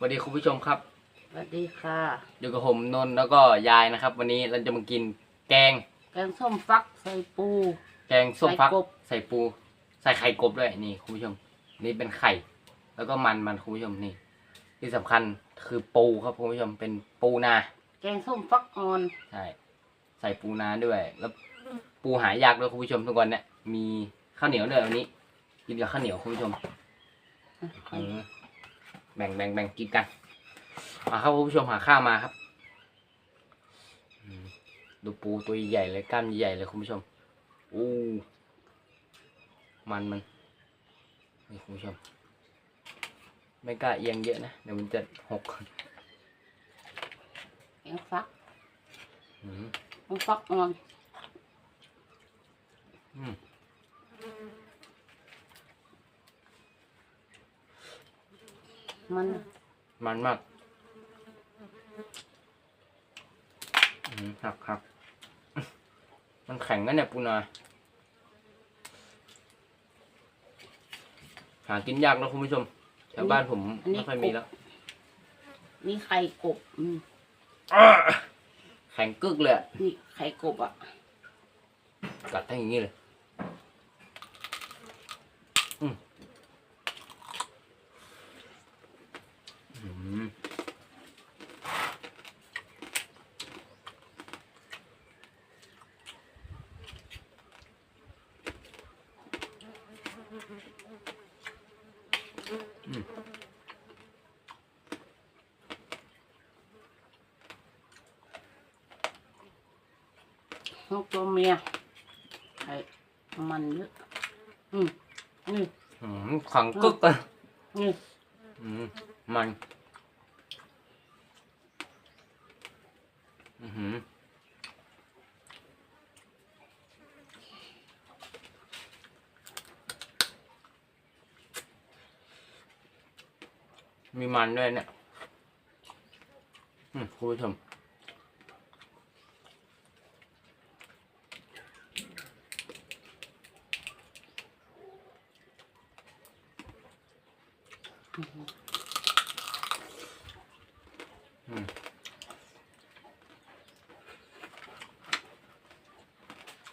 สวัสดีคุณผู้ชมครับสวัสดีค่ะอยู่กับผมนนท์แล้วก็ยายนะครับ วันนี้เราจะมากินแกง แกงส้มฟักใส่ปู แกงส้มฟัก ใส่กบ ใส่ปู ใส่ไข่กบด้วยนี่คุณผู้ชม นี่เป็นไข่ แล้วก็มันมันคุณผู้ชมนี่ ที่สำคัญคือปูครับคุณผู้ชมเป็นปูนาแกงส้มฟักอ่อนใช่ใส่ปูนาด้วย แล้วปูหายากด้วยคุณผู้ชมทุกวันเนี่ยมีข้าวเหนียวด้วยวันนี้กินกับข้าวเหนียวคุณผู้ชม อืม แบ่งแบ่งแบ่งกินกันมาครับคุณผู้ชมหาข้าวมาครับอืมดูปูตัวใหญ่เลยกล้ามใหญ่เลยคุณผู้ชมอู้มันมันนี่คุณผู้ชม ไม่กล้าเอียงเยอะนะเดี๋ยวมันจะหกแกงฟักอืมแกงฟักอ่อนอืม มันมันมากอืมหักหักมันแข็งนะเนี่ยปูนาหากินยากนะคุณผู้ชมแถวบ้านผมไม่ค่อยมีแล้ว นี่ไข่กบอืมแข็งกึกเลยอะนี่ไข่กบอะ กัดทั้งอย่างนี้เลย นกตัวเมียไข่มันเยอะอืมนี่ อืมแข็งกึกเลยนี่อืมมัน อือหือมีมันด้วยเนี่ย อืมคุณผู้ชม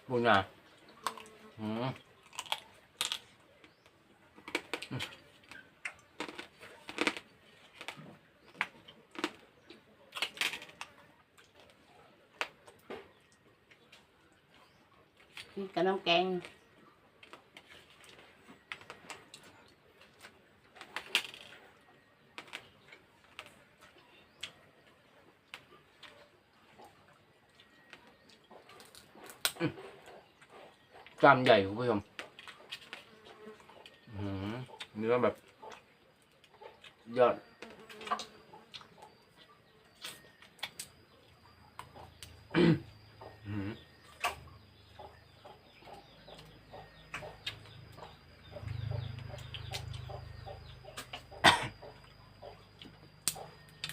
บุญอะอืมนี่กับน้ำแกงก ล้ามใหญ่คุณผู้ชมเนื้อแบบ ยอด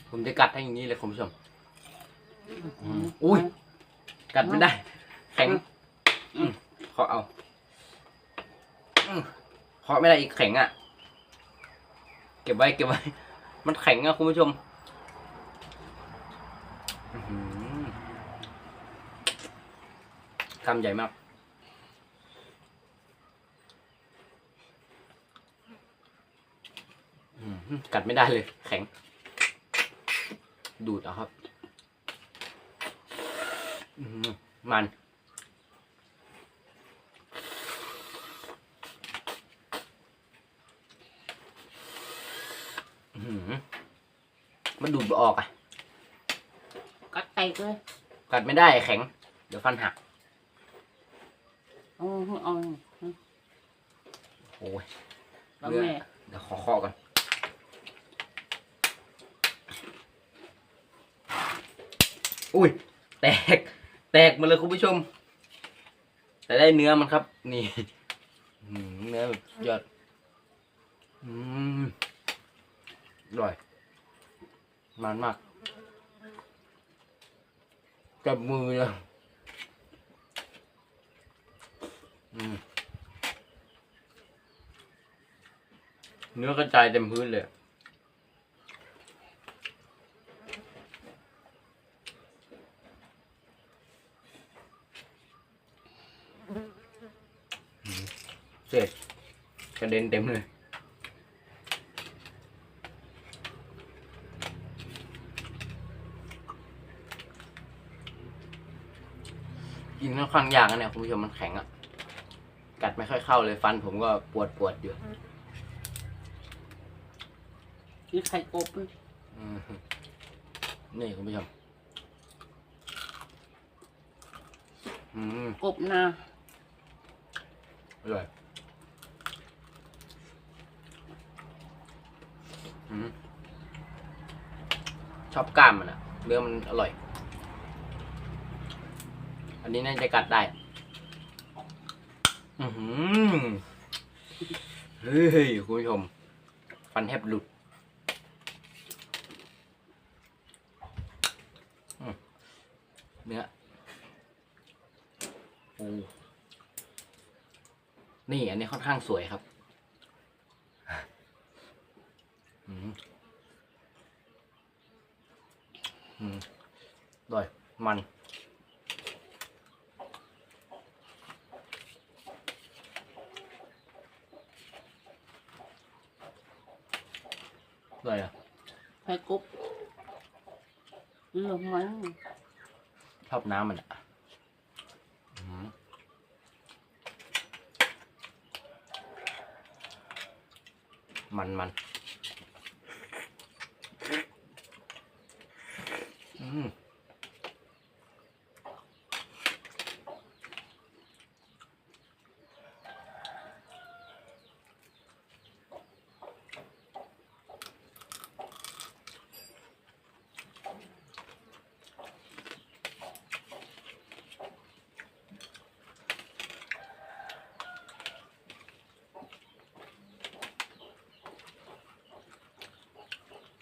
ผมจะกัดให้อย่างนี้เลยคุณผู้ชม อุ้ย กัดไม่ได้ ขอเอาอืมขอไม่ได้อีกแข็งอะ เก็บไว้เก็บไว้ มันแข็งอะคุณผู้ชมอื้อหือกำใหญ่มาก กัดไม่ได้เลย แข็ง ดูดเอาครับ มัน อื้อหือ มันดูดไม่ออกอะ กัดแตกเลยกัดไม่ได้แข็ง เดี๋ยวฟันหัก เอาเอาโอ้ยแล้วเนื้อแม่ เดี๋ยวขอเคอกันอุ้ย แตก แตกหมาเลยคุณผู้ชม แต่ได้เนื้อมันครับ นี่ อื้อหือเนื้อแบบยอด อืมอ ร่อยมันมากจับมือเลยเนื้อกระจายเต็มพื้นเลยเสร็จกระเด็นเต็มเลย กินค่อนข้างยากนะเนี่ยคุณผู้ชมมันแข็งอะกัดไม่ค่อยเข้าเลยฟันผมก็ปวดปวดๆอยู่นี่ไข่กบอืมนี่คุณผู้ชมอืมกบนาอร่อยอืมชอบกล้ามมันอะเนื้อมันอร่อย อันนี้น่าจะกัดได้ อือหือเฮ้ยคุณผู้ชม ฟันแทบหลุด เนื้อโอ้นี่ อันนี้ค่อนข้างสวยครับ อืมอืมอร่อยมัน อร่อยอะไข่กบเรื่องมันชอบน้ำมันอะอืมมันมันอืม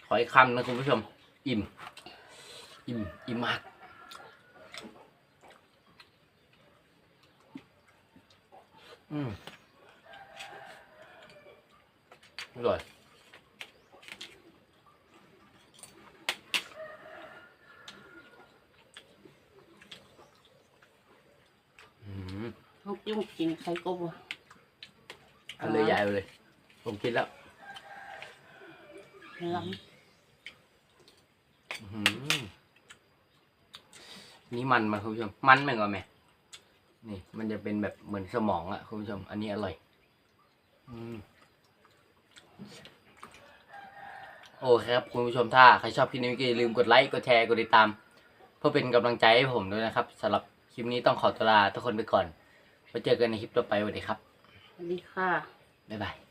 ข ออีกคำนะคุณผู้ชม อิ่ม อิ่ม อิ่มมาก อืมอร่อยอืมต้องจิ้มกินไข่กบอะเอาเลยยายเอาเลย ผมคิดแล้ว ล้อื้อหือ นี่มันมาคุณผู้ชม มันไหมก่อนไหมนี่ มันจะเป็นแบบเหมือนสมองอะคุณผู้ชม อันนี้อร่อย อืมโอเคครับคุณผู้ชมถ้าใครชอบคลิปนี้ก็อย่าลืมกดไลค์กดแชร์กดติดตาม เพื่อเป็นกำลังใจให้ผมด้วยนะครับสำหรับคลิปนี้ต้องขอตัวลาทุกคนไปก่อนไว้เจอกันในคลิปต่อไปสวัสดีครับำสวัสดีค่ะ บ๊ายบาย